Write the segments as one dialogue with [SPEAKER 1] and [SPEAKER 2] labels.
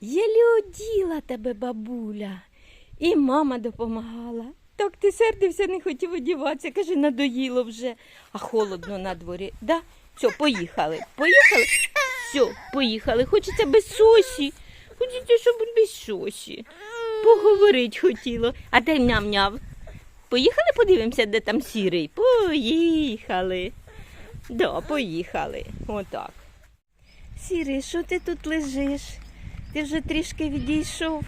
[SPEAKER 1] Єлі оділа тебе бабуля, і мама допомагала. Так ти сердився, не хотів одіватися, каже, надоїло вже, а холодно на дворі. Да? Все, поїхали. Поїхали? Все, поїхали. Хочеться без сосі. Хочеться, щоб без сосі. Поговорить хотіло. А де ням-няв? Поїхали подивимося, де там сірий? Поїхали. Да, поїхали. Отак. Сірий, що ти тут лежиш? Ти вже трішки відійшов.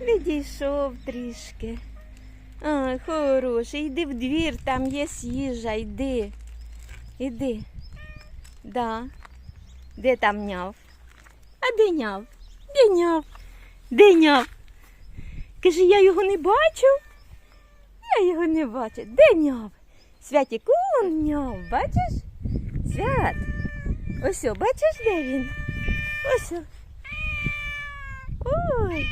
[SPEAKER 1] Відійшов трішки. Ай, хороший, йди в двір, там є їжа, йди. Іди. Да. Де там няв? А де няв? Де няв? Де няв? Каже, я його не бачу. Я його не бачу. Де няв? Святік, он няв, бачиш? Свят. Ось, бачиш, де він? Ось. Ой.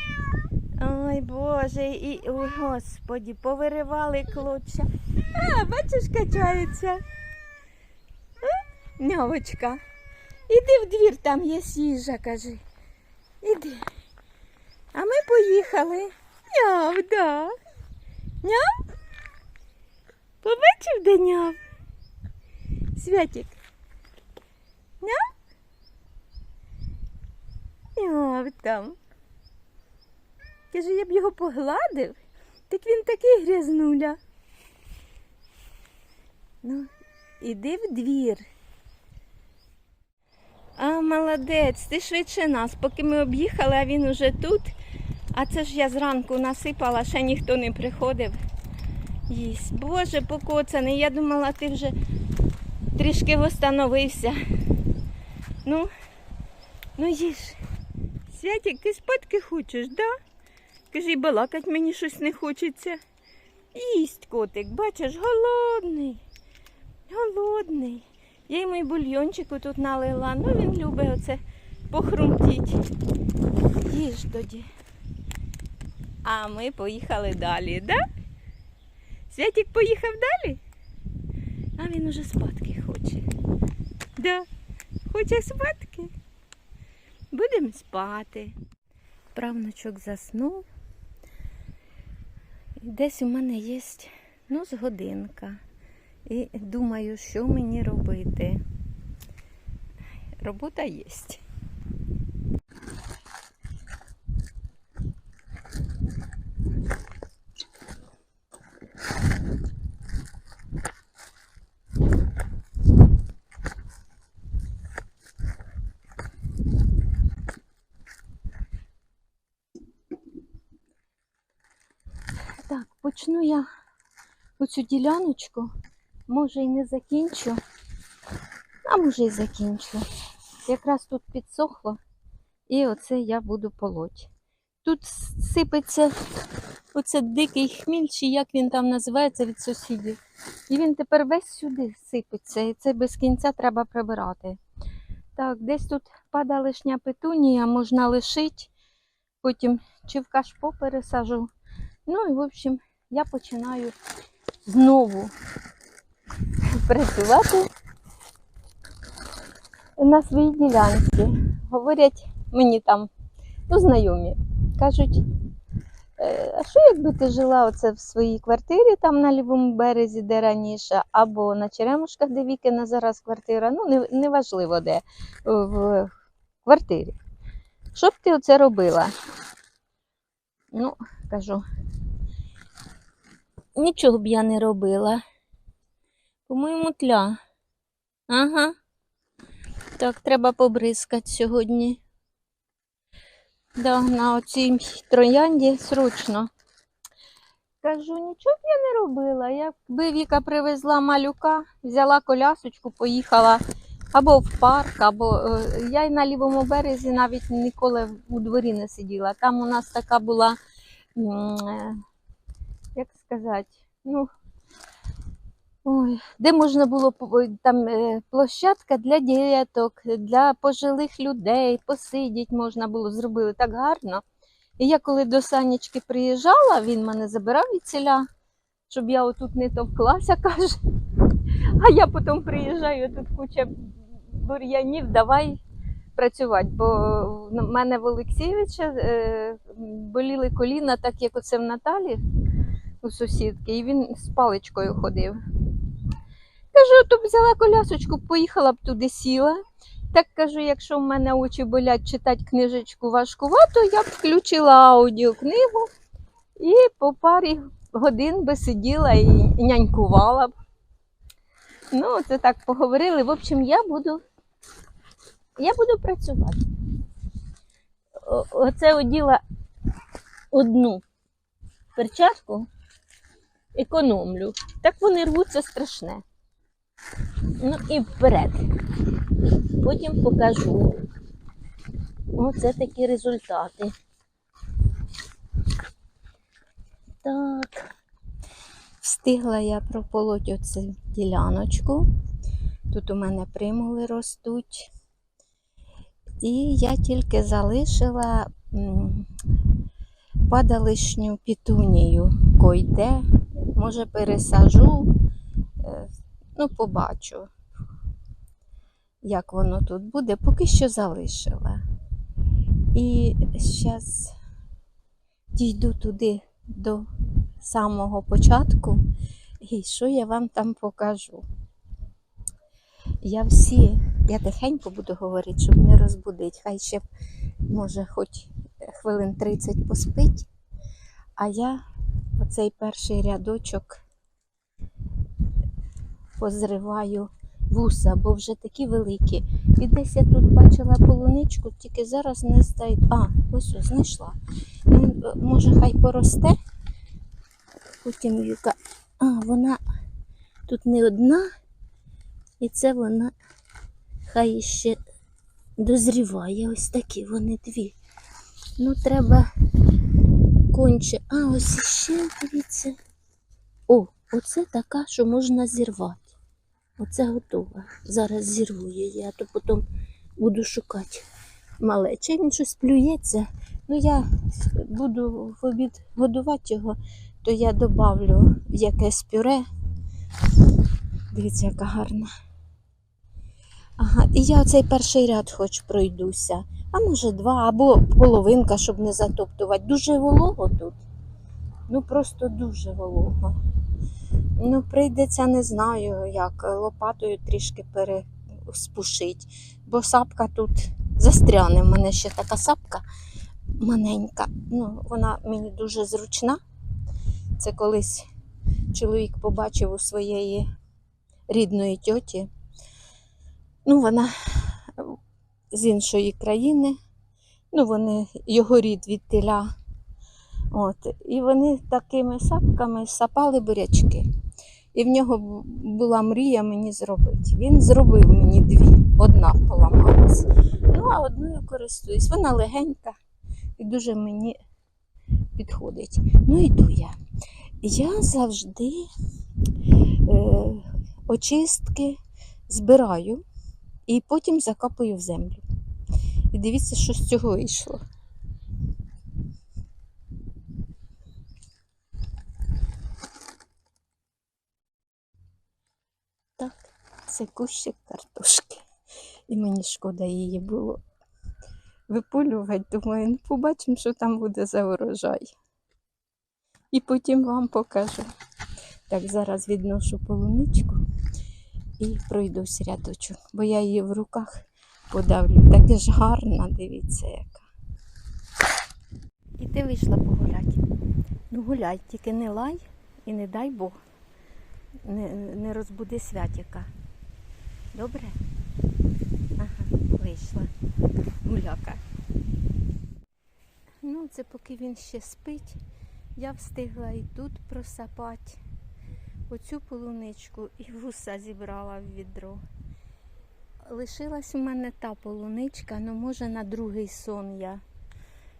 [SPEAKER 1] Ой, Боже, і ой, господі, повиривали клоча. А, бачиш, качаються. А? Нявочка. Іди в двір, там є їжа, кажи. Іди. А ми поїхали. Няв, да. Няв? Побачив, де няв? Святік. Няв? Няв там. Каже, я б його погладив, так він такий грязнуля. Ну, іди в двір. А, молодець, ти швидше нас, поки ми об'їхали, а він уже тут. А це ж я зранку насипала, ще ніхто не приходив. Їсть. Боже, покоцаний, я думала, ти вже трішки восстановився. Ну, ну їж. Святик, ти спадки хочеш, да? Кажи, балакать мені щось не хочеться. Їсть котик, бачиш, голодний. Голодний. Я йому й бульйончику тут налила. Ну він любить оце похрумтіть. Їж тоді. А ми поїхали далі, да? Святик поїхав далі? А він уже спадки хоче. Да. Хоче спадки? Будемо спати. Правнучок заснув. Десь у мене є ну, годинка. І думаю, що мені робити. Робота є. Так, почну я оцю діляночку. Може і не закінчу, а може і закінчу. Якраз тут підсохло, і оце я буду полоть. Тут сипеться оце дикий хміль, чи як він там називається від сусідів. І він тепер весь сюди сипеться, і це без кінця треба прибирати. Так, десь тут падає лишня петунія, можна лишити, потім чи в кашпо пересажу. Ну і в общем, я починаю знову працювати на своїй ділянці. Говорять мені там, ну, знайомі, кажуть, «Е, а що якби ти жила оце в своїй квартирі там на лівому березі, де раніше, або на Черемушках, де Вікина зараз квартира, ну не- неважливо де, в квартирі. Що б ти оце робила? Ну, кажу, нічого б я не робила. По-моєму, тля. Ага. Так, треба побризкати сьогодні. Да, на оцій троянді срочно. Кажу, нічого б я не робила. Якби Віка привезла малюка, взяла колясочку, поїхала або в парк, або е, я й на лівому березі навіть ніколи у дворі не сиділа. Там у нас така була, е, як сказати, ну, Ой, де можна було там е, площадка для діток, для пожилих людей, посидіти можна було, зробили так гарно. І я коли до Санечки приїжджала, він мене забирав від селя, щоб я отут не товклася, каже. А я потім приїжджаю, тут куча бур'янів, давай працювати, бо в мене в Олексійовича е, боліли коліна, так як оце в Наталі у сусідки, і він з паличкою ходив. Кажу, то взяла колясочку, поїхала б туди сіла. Так кажу, якщо в мене очі болять читати книжечку важкувато, я б включила аудіокнигу і по парі годин би сиділа і нянькувала б. Ну, це так поговорили. В общем, я буду, я буду працювати. Оце оділа одну перчатку, економлю. Так вони рвуться страшне. Ну і вперед. Потім покажу. Оце такі результати. Так. Встигла я прополоть оцю діляночку. Тут у мене примули ростуть. І я тільки залишила падалишню пітунію койде. Може, пересажу, Е, ну, побачу, як воно тут буде. Поки що залишила. І зараз дійду туди до самого початку, і що я вам там покажу. Я всі, я тихенько буду говорити, щоб не розбудити. Хай ще, може, хоч хвилин 30 поспить. А я оцей перший рядочок позриваю вуса, бо вже такі великі. І десь я тут бачила полуничку, тільки зараз не стає. А, ось ось, знайшла. Е, може, хай поросте. Потім Юка. А, вона тут не одна, і це вона хай ще дозріває. Ось такі вони дві. Ну, треба конче. А, ось ще, дивіться. О, оце така, що можна зірвати. Оце готова. Зараз зірву її, а то потім буду шукати малече. Він щось плюється. Ну, я буду в обід годувати його, то я добавлю в якесь пюре. Дивіться, яка гарна. Ага, і я оцей перший ряд хоч пройдуся. А може два, або половинка, щоб не затоптувати. Дуже волого тут. Ну просто дуже волого. Ну, прийдеться, не знаю, як лопатою трішки переспушить, бо сапка тут застряне. У мене ще така сапка маленька. Ну, вона мені дуже зручна. Це колись чоловік побачив у своєї рідної тьоті. Ну, вона з іншої країни. Ну, вони його рід від теля. От. І вони такими сапками сапали бурячки. І в нього була мрія мені зробити. Він зробив мені дві. Одна поламалась. Ну, а одною користуюсь. Вона легенька і дуже мені підходить. Ну, йду я. Я завжди е, очистки збираю і потім закапую в землю. І дивіться, що з цього вийшло. Так, це кущик картошки. І мені шкода її було випулювати. Думаю, ну побачимо, що там буде за урожай. І потім вам покажу. Так, зараз відношу полуничку і пройдусь рядочок, бо я її в руках подавлю. Таке ж гарна, дивіться яка. І ти вийшла погуляти. Ну гуляй, тільки не лай і не дай Бог. Не, не розбуди святіка. Добре? Ага, вийшла. Гуляка. Ну, це поки він ще спить, я встигла і тут просапати. Оцю полуничку і вуса зібрала в відро. Лишилась у мене та полуничка, ну може на другий сон я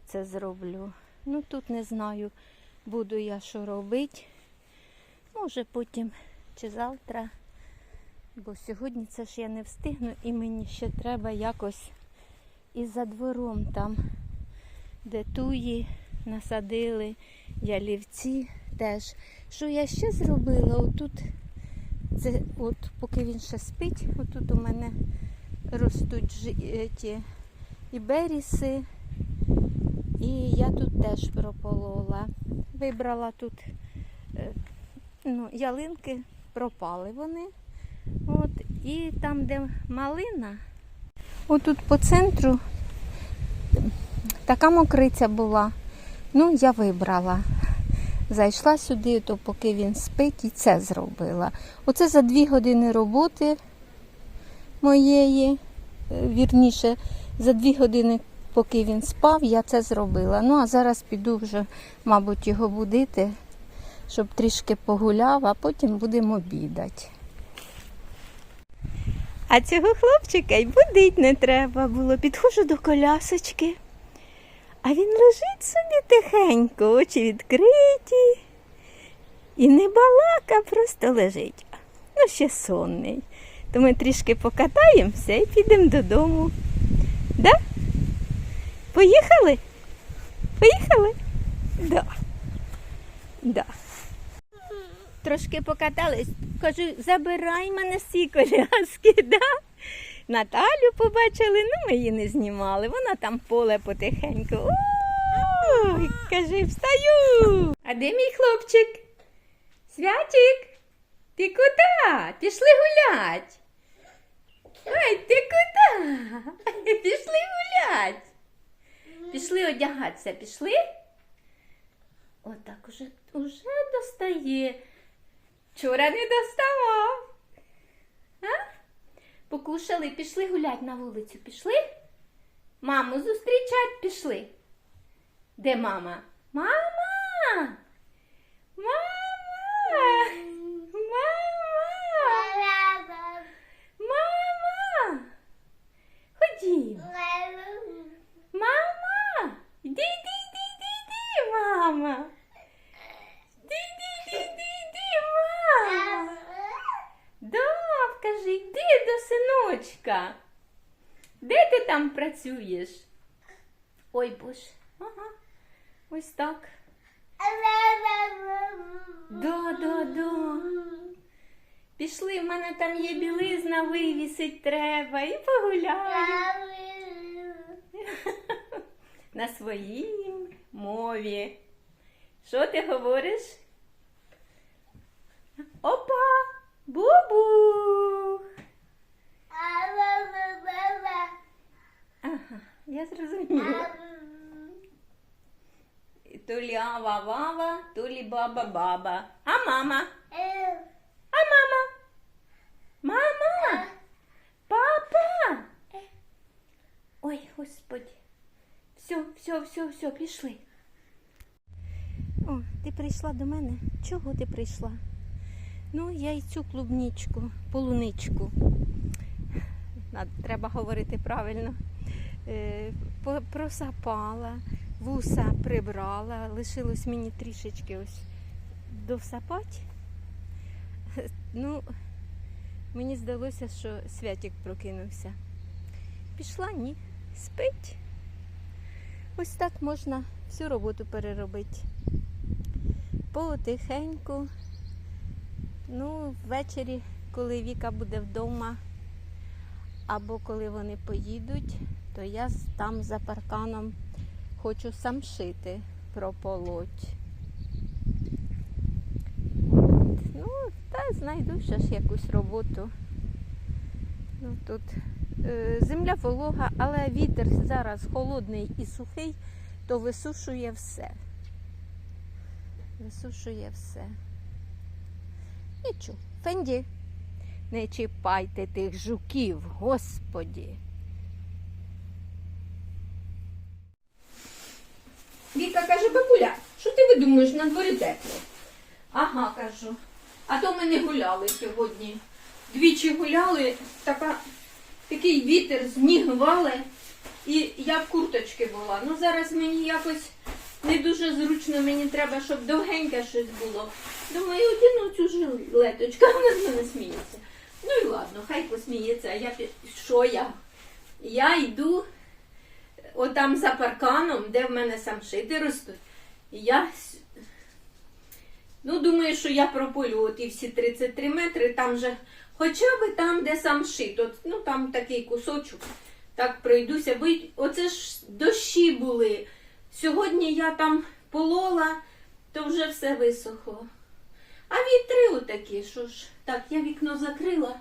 [SPEAKER 1] це зроблю. Ну тут не знаю, буду я що робити. Може потім чи завтра. Бо сьогодні це ж я не встигну і мені ще треба якось і за двором там, де туї насадили, ялівці теж. Що я ще зробила? Отут, це от поки він ще спить, отут у мене ростуть е, ті і беріси. І я тут теж прополола. Вибрала тут е, ну, ялинки, пропали вони. От, і там, де малина, отут по центру така мокриця була. Ну, я вибрала. Зайшла сюди, то поки він спить, і це зробила. Оце за дві години роботи моєї, е, вірніше, за дві години, поки він спав, я це зробила. Ну, а зараз піду вже, мабуть, його будити, щоб трішки погуляв, а потім будемо обідати. А цього хлопчика й будить не треба було. Підходжу до колясочки. А він лежить собі тихенько, очі відкриті. І не балака, просто лежить. Ну, ще сонний. То ми трішки покатаємося і підемо додому. Да? Поїхали? Поїхали? Да. Да. Трошки покатались. Кажу, забирай мене цієї коляски, да? Наталю побачили, ну ми її не знімали. Вона там поле потихеньку. Ой, кажи, встаю. А де мій хлопчик? Святик, ти куди? Пішли гулять. Ай, ти куди? Пішли гулять. Пішли одягатися, пішли? Отак уже, уже достає. Вчора не доставав. Покушали, пішли гулять на вулицю, пішли? Маму зустрічать пішли. Де мама? Мама! Мама! Мама! Мама! Ходім. Мама! Іди, іди, іди, іди, іди, мама! Іди, іди, іди, іди, іди, мама! Да, вкажи, йди до синочка. Де ти там працюєш? Ой, боже. Ага. Ось так. Да, да, да. Пішли, в мене там є білизна, вивісить треба і погуляємо. На своїй мові. Що ти говориш? Опа! Бубу! Ага, я зрозуміла. То лі ава вава, то лі баба баба. А мама? А мама? Мама? Папа? Ой, господи. Все, все, все, все, пішли. О, ти прийшла до мене. Чого ти прийшла? Ну, я і цю клубнічку, полуничку. Треба говорити правильно. Е, просапала, вуса прибрала, лишилось мені трішечки ось довсапати. Ну, мені здалося, що святик прокинувся. Пішла, ні, спить. Ось так можна всю роботу переробити. Потихеньку. Ну, ввечері, коли Віка буде вдома, або коли вони поїдуть, то я там за парканом хочу самшити прополоть. Ну, та знайду ще ж якусь роботу. Ну, тут е, земля волога, але вітер зараз холодний і сухий, то висушує все. Висушує все. Нічого. Фенді, не чіпайте тих жуків, господі. Віка каже, бабуля, що ти видумуєш на дворі тепло? Ага, кажу. А то ми не гуляли сьогодні. Двічі гуляли, така, такий вітер, сніг вали, і я в курточці була. Ну зараз мені якось не дуже зручно, мені треба, щоб довгеньке щось було. Думаю, одіну цю жилеточку, а вона з мене сміється. Ну і ладно, хай посміється, а я що я? Я йду отам за парканом, де в мене самшити ростуть. І я ну, думаю, що я прополю от і всі 33 метри, там же, хоча б там, де самшит, от, ну там такий кусочок, Так пройдуся, бо оце ж дощі були. Сьогодні я там полола, то вже все висохло. А вітри отакі, що ж. Так, я вікно закрила.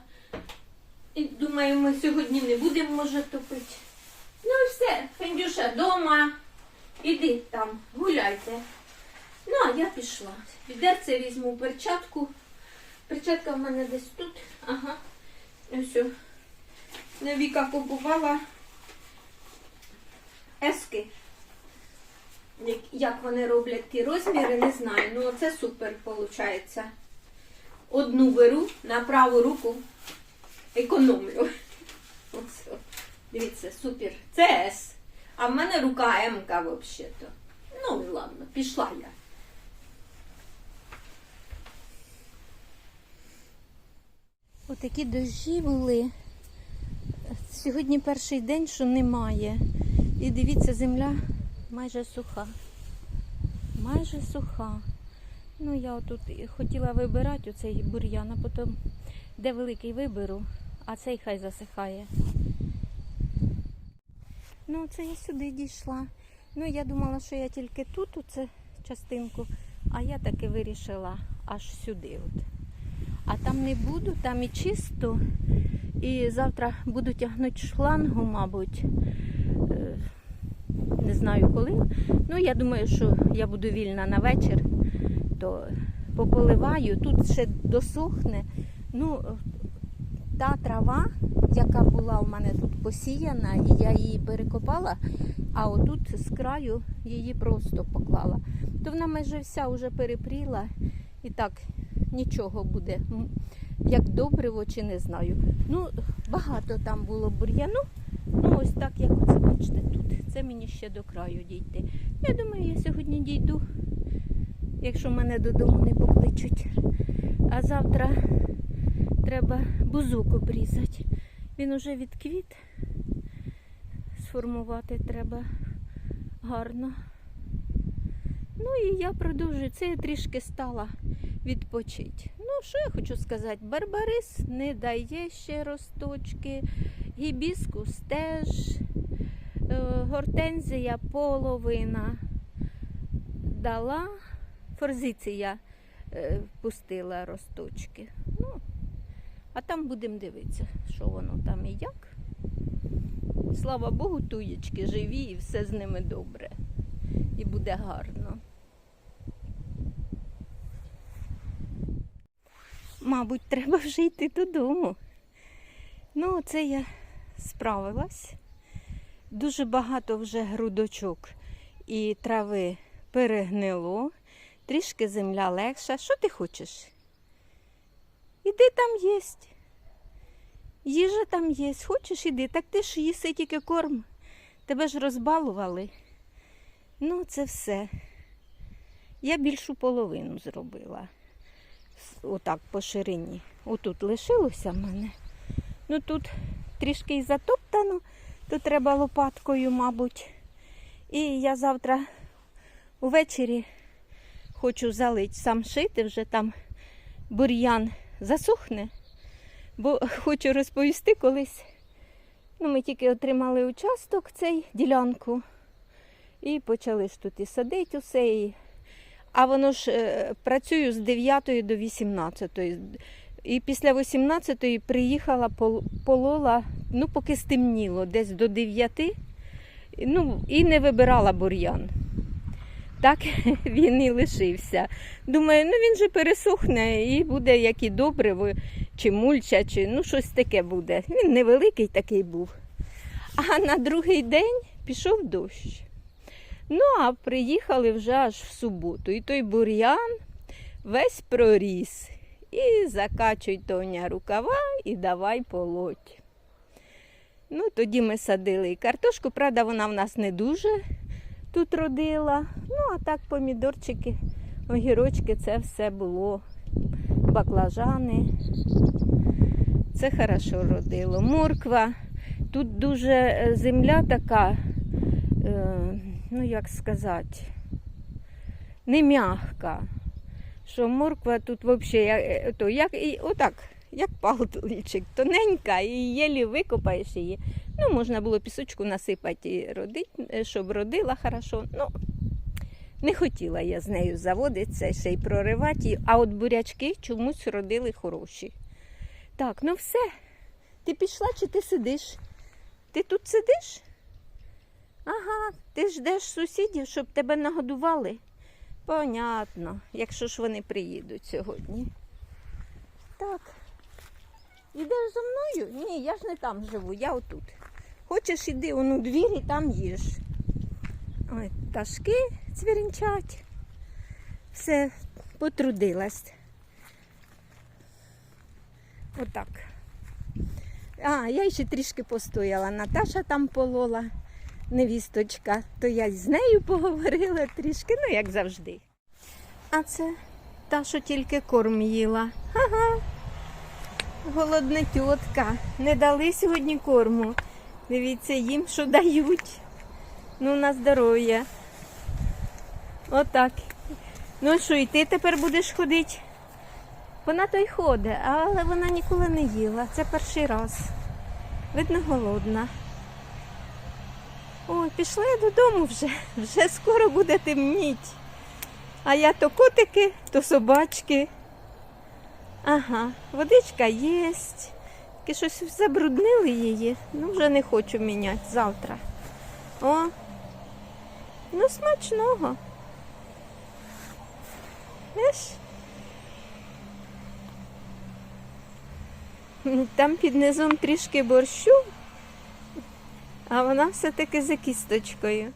[SPEAKER 1] І думаю, ми сьогодні не будемо, може, топити. Ну і все, Фендюша дома. Іди там, гуляйте. Ну, а я пішла. Відерце візьму перчатку. Перчатка в мене десь тут. Ага. Ось. о. Віка купувала ески. Як- вони роблять ті розміри, не знаю. Ну, це супер виходить. Одну беру на праву руку, економлю. Дивіться, супер. Це. А в мене рука М-ка взагалі-то. Ну, ладно, пішла я. Отакі дощі були. Сьогодні перший день, що немає. І дивіться, земля майже суха. Майже суха. Ну, я отут хотіла вибирати оцей бур'ян, а потім де великий виберу, а цей хай засихає. Ну, це я сюди дійшла. Ну, я думала, що я тільки тут, оце частинку, а я таки вирішила аж сюди. От. А там не буду, там і чисто. І завтра буду тягнути шлангу, мабуть. Е, Не знаю коли. Ну, я думаю, що я буду вільна на вечір, то пополиваю. Тут ще досохне. Ну, та трава, яка була у мене тут посіяна, і я її перекопала, а отут з краю її просто поклала. То вона майже вся вже перепріла і так нічого буде. Як добриво чи не знаю. Ну, багато там було бур'яну. Ну, ось так, як оце бачите тут. Це мені ще до краю дійти. Я думаю, я сьогодні дійду, якщо мене додому не покличуть. А завтра треба бузок обрізати. Він уже відквіт. Сформувати треба гарно. Ну і я продовжую. Це я трішки стала відпочити. Ну, що я хочу сказати? Барбарис не дає ще росточки, гібіскус теж, е, гортензія половина дала, форзиція е, пустила росточки. А там будемо дивитися, що воно там і як. Слава Богу, туєчки живі і все з ними добре. І буде гарно. Мабуть, треба вже йти додому. Ну, це я справилась. Дуже багато вже грудочок і трави перегнило. Трішки земля легша. Що ти хочеш? Іди там єсть. Їжа там є. Хочеш іди, так ти ж їси тільки корм. Тебе ж розбалували. Ну, це все. Я більшу половину зробила. Отак по ширині. Отут лишилося в мене. Ну тут трішки і затоптано, то треба лопаткою, мабуть. І я завтра увечері хочу залить сам шити, вже там бур'ян засохне. Бо хочу розповісти колись. Ну, ми тільки отримали участок цей ділянку. І почали ж тут і садити усе. І... А воно ж е, працюю з 9 до 18. І після 18 приїхала, полола, ну, поки стемніло, десь до 9. Ну, і не вибирала бур'ян. Так він і лишився. Думаю, ну він же пересохне і буде як і добре, чи мульча, чи ну щось таке буде. Він невеликий такий був. А на другий день пішов дощ. Ну, а приїхали вже аж в суботу. І той бур'ян весь проріс. І закачуй Тоня рукава і давай полоть. Ну, тоді ми садили і картошку, правда, вона в нас не дуже тут родила. Ну, а так помідорчики, огірочки, це все було. Баклажани. Це хорошо родило. Морква. Тут дуже е, земля така, е, ну як сказати, не м'ягка. Що морква тут взагалі як, то, як, і, отак, як паличик, тоненька, і єлі викопаєш її. Ну, можна було пісочку насипати і родить, е, щоб родила хорошо. Ну, не хотіла я з нею заводитися, ще й проривати її. А от бурячки чомусь родили хороші. Так, ну все. Ти пішла чи ти сидиш? Ти тут сидиш? Ага, ти ждеш сусідів, щоб тебе нагодували. Понятно, якщо ж вони приїдуть сьогодні. Так. Ідеш за мною? Ні, я ж не там живу, я отут. Хочеш, іди он у двір і там їж. Ой, пташки цвірінчать. Все, потрудилась. Отак. А, я ще трішки постояла. Наташа там полола, невісточка, то я з нею поговорила трішки, ну як завжди. А це та, що тільки корм їла. Ага. Голодна тітка. Не дали сьогодні корму. Дивіться, їм що дають. Ну, на здоров'я. Отак. Ну що, і ти тепер будеш ходити? Вона то й ходить, але вона ніколи не їла. Це перший раз. Видно, голодна. Ой, пішла я додому вже. Вже скоро буде темніть. А я то котики, то собачки. Ага, водичка є. Тільки щось забруднили її. Ну, вже не хочу міняти завтра. О, ну смачного. Знаєш? Там під низом трішки борщу, а вона все-таки за кісточкою.